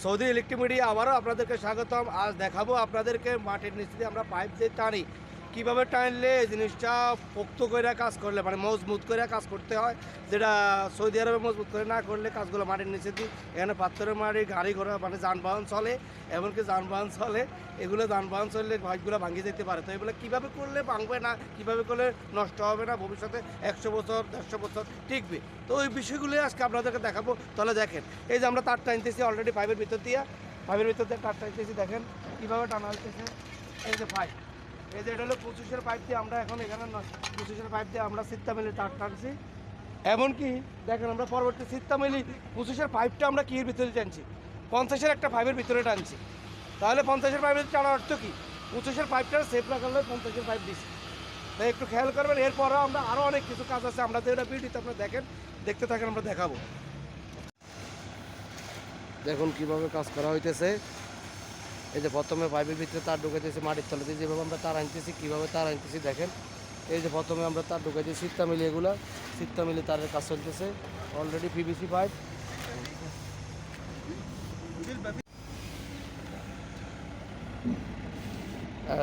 Saudi electric media আবারও আপনাদেরকে স্বাগতম। আজ দেখাবো আপনাদেরকে মাটির নিচে দিয়ে আমরা পাইপ দিয়ে টানি। কীভাবে টানলে জিনিসটা পোক্ত করে কাজ করলে মানে মজবুত করে কাজ করতে হয়, যেটা সৌদি আরবে মজবুত করে না করলে কাজগুলো মাটির নিচে দিই। এখানে পাথরের মাটি গাড়ি ঘোড়া মানে যানবাহন চলে, এমনকি যানবাহন চলে, এগুলো যানবাহন চললে পাইপগুলো ভাঙিয়ে যেতে পারে। তো এগুলো কীভাবে করলে ভাঙবে না, কীভাবে করলে নষ্ট হবে না, ভবিষ্যতে একশো বছর, দেড়শো বছর টিকবে? তো ওই বিষয়গুলো আজকে আপনাদেরকে দেখাবো। তাহলে দেখেন, এই যে আমরা তার টানতেছি অলরেডি পাইপের ভিতর দিয়ে পাইপের ভিতর দিয়ে তার টানতেছি দেখেন কীভাবে টানা হইতেছে। এই যে পাইপ এই যে এটা হলো পঁচিশের পাইপ দিয়ে আমরা এখন এখানে পঁচিশের পাইপ দিয়ে আমরা সিত্তা মিলে তার টানছি। এমনকি দেখেন আমরা পরবর্তী সিত্তা মিলি পঁচিশের পাইপটা আমরা কির ভিতরে টানছি? পঞ্চাশের একটা পাইপের ভিতরে টানছি। তাহলে পঞ্চাশের পাইপের টানার অর্থ কি? পঁচিশের পাইপটা সেফ রাখালে পঞ্চাশের পাইপ দিচ্ছি তাই একটু খেয়াল করবেন, এরপরও আমরা আরও অনেক কিছু কাজ আছে, আমরা তো এটা আপনারা দেখেন, দেখতে থাকেন, আমরা দেখাবো। দেখুন কীভাবে কাজ করা হইতেছে। এই যে প্রথমে পাইপের ভিতরে তার ঢুকাইতেছি মাটির তলাতে। যেভাবে আমরা তার আনতেছি কীভাবে তার আনতেছি দেখেন। এই যে প্রথমে আমরা তার ঢুকে ঢুকাইছি সিত্তা মিলি এগুলো সিত্তা মিলি তারের কাজ চলতেছে। অলরেডি পিভিসি পাইপ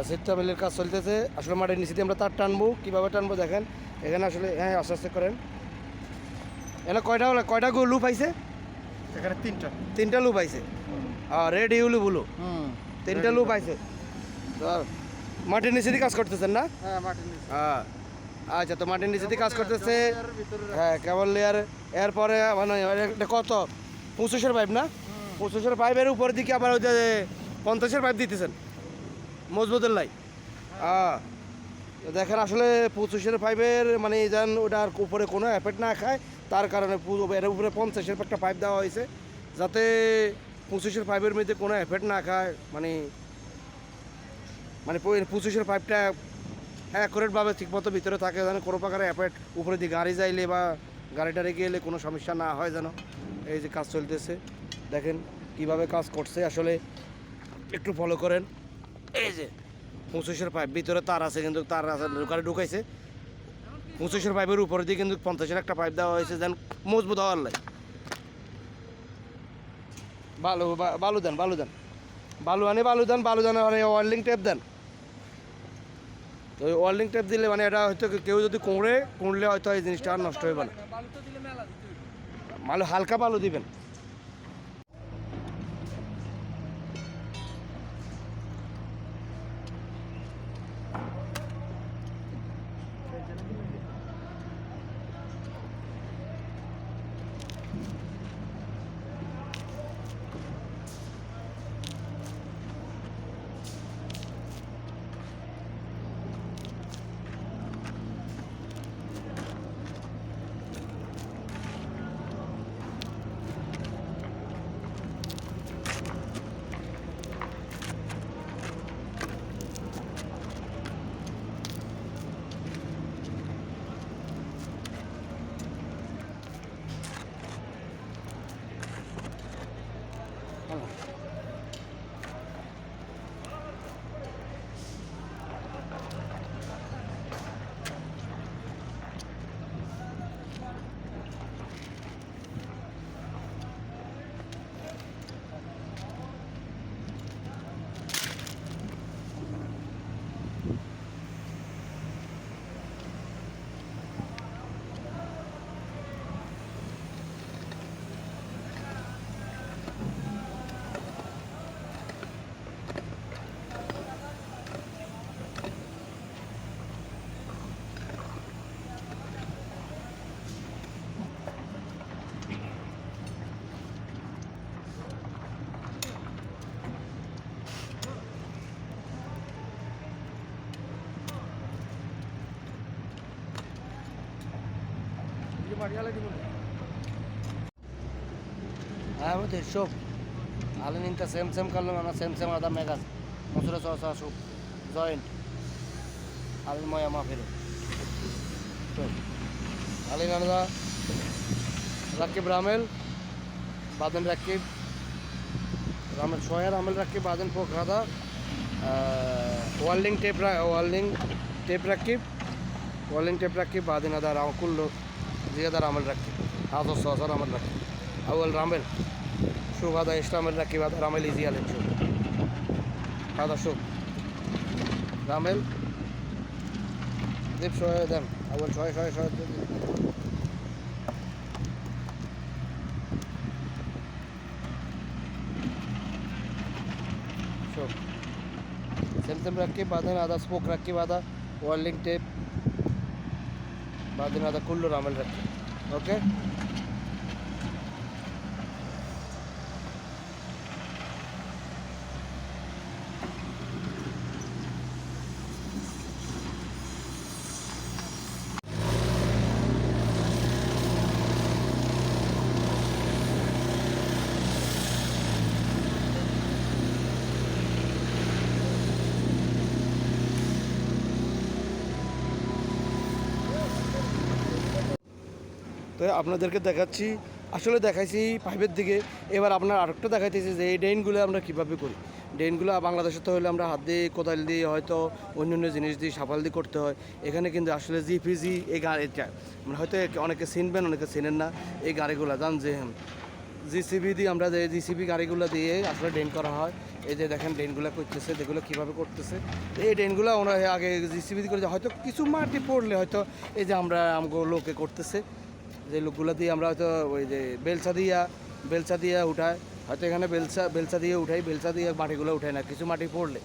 সিত্তা মিলের কাজ চলতেছে। আসলে মাটির নিচে দিয়ে আমরা তার টানবো। কীভাবে টানবো দেখেন। এখানে আসলে হ্যাঁ আস্তে আস্তে করেন। এখানে কয়টা হলো? কয়টা লুপ আইছে? এখানে তিনটা। তিনটা লুপ আইছে। Red ইউলু blue. হুম তিনটা লুপ আইছে। তো মাটির নিচে দিয়ে কাজ করতেছেন না? হ্যাঁ হ্যাঁ। আচ্ছা তো মাটির নিচে দিয়ে কাজ করতেছে। হ্যাঁ কেবল লেয়ার এরপরে মানে এটা কত? পঁচিশের পাইপ না? পঁচিশের পাইপের উপর দিকে আবার ওই যে পঞ্চাশের পাইপ দিতেছেন। মজবুতের লাই হ্যাঁ দেখেন আসলে পঁচিশের পাইপের মানে যেন ওটার উপরে কোনো এফেক্ট না খায় তার কারণে এর উপরে পঞ্চাশের একটা পাইপ দেওয়া হয়েছে যাতে পঁচিশের পাইপের মধ্যে কোনো এফেক্ট না খায় মানে মানে পঁচিশের পাইপটা অ্যাকুরেটভাবে ঠিকমতো ভিতরে থাকে যেন কোনো প্রকারের অ্যাপেট উপরে দিয়ে গাড়ি যাইলে বা গাড়িটা রেখে এলে কোনো সমস্যা না হয় যেন। এই যে কাজ চলতেছে, দেখেন কীভাবে কাজ করছে। আসলে একটু ফলো করেন। এই যে পঁচিশের পাইপ ভিতরে তার আছে কিন্তু তার আছে, গাড়ি ঢুকাইছে। পঁচিশের পাইপের উপরে দিয়ে কিন্তু পঞ্চাশের একটা পাইপ দেওয়া হয়েছে, যেন মজবুত হওয়ার লাই বালু বালু দেন বালু দেন বালু আনে বালু দেন বালু দেন মানে ওয়ার্লিং টেপ দেন। তো ওই ওয়ার্লিং টেপ দিলে মানে এটা হয়তো কেউ যদি কুঁড়ে কুঁড়লে হয়তো এই জিনিসটা আর নষ্ট হবে না। মালু হালকা বালু দিবেন। হ্যাঁ আহমদ ইসুফ আলেন ইন্তা সেম সেম কালাম আনা সেম সেম আদা মেগাস মসুরা সরসা সুপ জয়েন্ট। আলেন ময়া মাফের আলেন আলাদা রাকিব রামেল, বাদেন রাকিব, রামেল সোয়া রামেল রাকিব, বাদেন পোক গাদা ওয়ার্ল্ডিং টেপ ওয়ার্ল্ডিং টেপ রাকিব, ওয়ার্ল্ডিং টেপ রাকিব, বাদেন আদা রাকুল জিয়াদার আমল রাখি হাজর সহসার আমল রাখি আউল রামেল সুখ আদা ইসলামেল রাখি আদা রামেল ইজি আলেন সুখ আদা সুখ রামেল দীপ সহায় দেন আউল ছয় ছয় ছয় सेम सेम रख के बाधा आधा स्पोक रख के बाधा वॉलिंग टेप ಬಾದಿನಾಥ ಕುಲ್ಲೂರು ಆಮೇಲೆ ಓಕೆ তো আপনাদেরকে দেখাচ্ছি, আসলে দেখাইছি পাইপের দিকে। এবার আপনার আরেকটা দেখাইতেছি যে এই ড্রেনগুলো আমরা কীভাবে করি। ড্রেনগুলো বাংলাদেশে তো হলে আমরা হাত দিয়ে, কোদাল দিয়ে, হয়তো অন্য অন্য জিনিস দিয়ে সাফাল দিয়ে করতে হয়। এখানে কিন্তু আসলে জিপিজি, এই গাড়িটা মানে হয়তো অনেকে চিনবেন, অনেকে চিনেন না। এই গাড়িগুলো, জান যে জিসিবি দিয়ে আমরা যে জিসিবি গাড়িগুলো দিয়ে আসলে ড্রেন করা হয়। এই যে দেখেন ড্রেনগুলো করতেছে যেগুলো কীভাবে করতেছে। এই ড্রেনগুলো আমরা আগে জিসিবি দিয়ে করে হয়তো কিছু মাটি পড়লে হয়তো এই যে আমরা আমগো লোকে করতেছে। যে লোকগুলো দিয়ে আমরা হয়তো ওই যে বেলচা দিয়া বেলচা দিয়া উঠায় হয়তো এখানে বেলচা বেলচা দিয়ে উঠাই, বেলচা দিয়ে মাটিগুলো উঠায় না, কিছু মাটি পড়লে।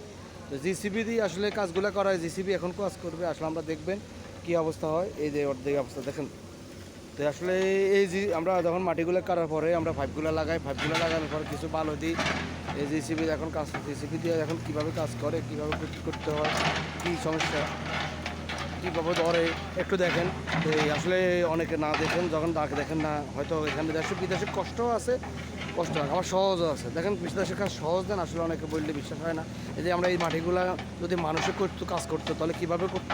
তো জিসিবি দিয়ে আসলে কাজগুলো করা হয়, জিসিবি এখন কাজ করবে, আসলে আমরা দেখবেন কি অবস্থা হয়। এই যে অর্ধেক অবস্থা, দেখেন। তো আসলে এই যে আমরা যখন মাটিগুলো করার পরে আমরা পাইপগুলো লাগাই, পাইপগুলো লাগানোর পরে কিছু বালো দিই। এই জিসিবি এখন কাজ, জিসিবি দিয়ে এখন কীভাবে কাজ করে, কীভাবে করতে হয়, কী সমস্যা? কীভাবে ধরে একটু দেখেন। আসলে অনেকে না দেখেন, যখন দাগ দেখেন না, হয়তো এখানে দেশে, বিদেশে কষ্টও আছে, কষ্ট হয়। আবার সহজও আছে। দেখেন বিদেশের কাজ সহজ দেন আসলে অনেকে বললে বিশ্বাস হয় না। এই যে আমরা এই মাটিগুলা যদি মানুষে করতো, কাজ করতো, তাহলে কীভাবে করতো?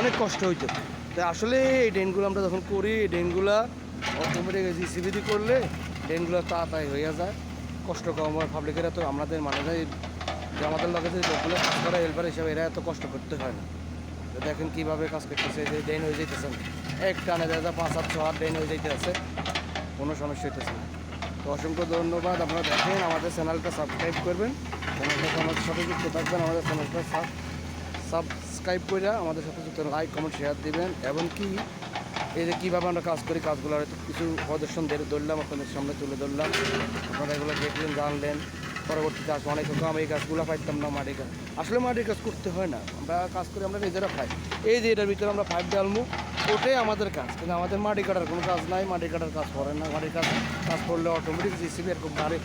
অনেক কষ্ট হইতো। তাই আসলে এই ড্রেনগুলো আমরা যখন করি, এই ড্রেনগুলা অটোমেটিক জিসিবিদি করলে ড্রেনগুলো তাড়াতাড়ি হয়ে যায়। কষ্ট কম হয় পাবলিকেরা তো আমাদের যে আমাদের লগে যে লোকগুলো কাজ করা হেল্পার হিসাবে এরা এত কষ্ট করতে হয় না। তো দেখেন কীভাবে কাজ করতেছে যে ড্রেন হয়ে যেতেছে এক টানে দেখা যায় পাঁচ, সাত, ছ হাত ড্রেন হয়ে যেতেছে কোনো সমস্যা হইতেছে না। তো অসংখ্য ধন্যবাদ। আপনারা দেখেন আমাদের চ্যানেলটা সাবস্ক্রাইব করবেন। চ্যানেলটা আমাদের সাথে যুক্ত থাকবেন, আমাদের চ্যানেলটা সাবস্ক্রাইব করে আমাদের সাথে যুক্ত লাইক কমেন্ট শেয়ার দিবেন। এবং কি এই যে কীভাবে আমরা কাজ করি কাজগুলো হয়তো কিছু প্রদর্শন ধরে ধরলাম, আপনাদের সামনে তুলে ধরলাম। আপনারা এগুলো দেখলেন, জানলেন। পরবর্তীতে আসব। অনেক আমি এই কাজগুলো পাইতাম না, মাটির কাজ আসলে মাটির কাজ করতে হয় না। আমরা কাজ করি, আমরা নিজেরা খাই। এই যে এটার ভিতরে আমরা পাইপ ডালমু ওটাই আমাদের কাজ। কিন্তু আমাদের মাটি কাটার কোনো কাজ নাই, মাটি কাটার কাজ করে না। মাটির কাজ কাজ করলে অটোমেটিক জিসিবি এরকম গাড়ি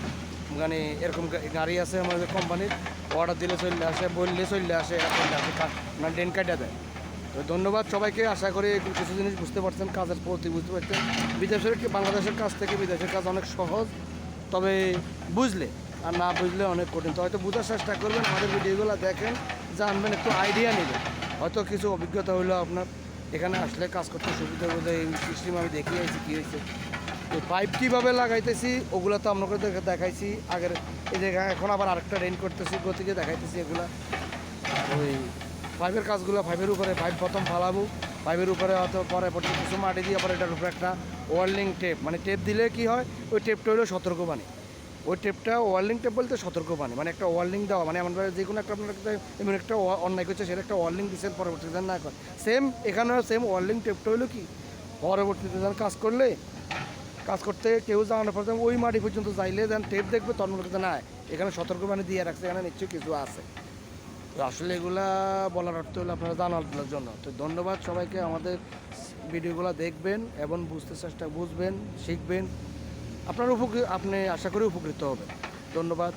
মানে এরকম গাড়ি আছে আমাদের কোম্পানির অর্ডার দিলে চলে আসে, বললে চলে আসে চলে আসে, কা- মানে ডেন কাটা দেয়। তো ধন্যবাদ সবাইকে। আশা করি কিছু জিনিস বুঝতে পারছেন, কাজের প্রতি বুঝতে পারছেন। বিদেশের বাংলাদেশের কাজ থেকে বিদেশের কাজ অনেক সহজ, তবে বুঝলে আর না বুঝলে অনেক কঠিন। তো হয়তো বোঝার চেষ্টা করবেন, আমাদের ভিডিওগুলো দেখেন, জানবেন, একটু আইডিয়া নেবেন। হয়তো কিছু অভিজ্ঞতা হলো আপনার। এখানে আসলে কাজ করতে সুবিধা বোধ এই সিস্টেম আমি দেখিয়ে আছি কী হয়েছে। তো পাইপ কীভাবে লাগাইতেছি, ওগুলো তো আপনাকে দেখাইছি। আগের এই যে এখন আবার আরেকটা রেন করতেছি, গতিকে দেখাইতেছি এগুলা। ওই পাইপের কাজগুলো পাইপের উপরে পাইপ প্রথম ফালাবো। পাইপের উপরে হয়তো পরে কিছু মাটি দিয়ে পরে এটার উপরে একটা ওয়ার্লিং টেপ মানে টেপ দিলে কি হয়? ওই টেপটা হলো সতর্কবাণী। ওই টেপটা ওয়ার্লিং টেপ বলতে সতর্কবাণী মানে একটা ওয়ার্লিং দেওয়া মানে এমন যে কোনো একটা আপনার এমন একটা অন্যায় করছে, সেটা একটা ওয়ার্লিং দিচ্ছেন পরবর্তীতে যেন না করে। সেম এখানেও সেম ওয়ার্লিং টেপটা হলো কি? পরবর্তীতে যেন কাজ করলে, কাজ করতে কেউ জানানো পর্যন্ত ওই মাটি পর্যন্ত যাইলে যেন টেপ দেখবে যে না এখানে সতর্কবাণী দিয়ে রাখছে, এখানে নিশ্চয়ই কিছু আছে। তো আসলে এগুলা বলার অর্থ হলো আপনারা জানার জন্য। তো ধন্যবাদ সবাইকে, আমাদের ভিডিওগুলো দেখবেন এবং বুঝতে চেষ্টা, বুঝবেন, শিখবেন। আপনার উপকৃত আপনি আশা করি উপকৃত হবেন। ধন্যবাদ।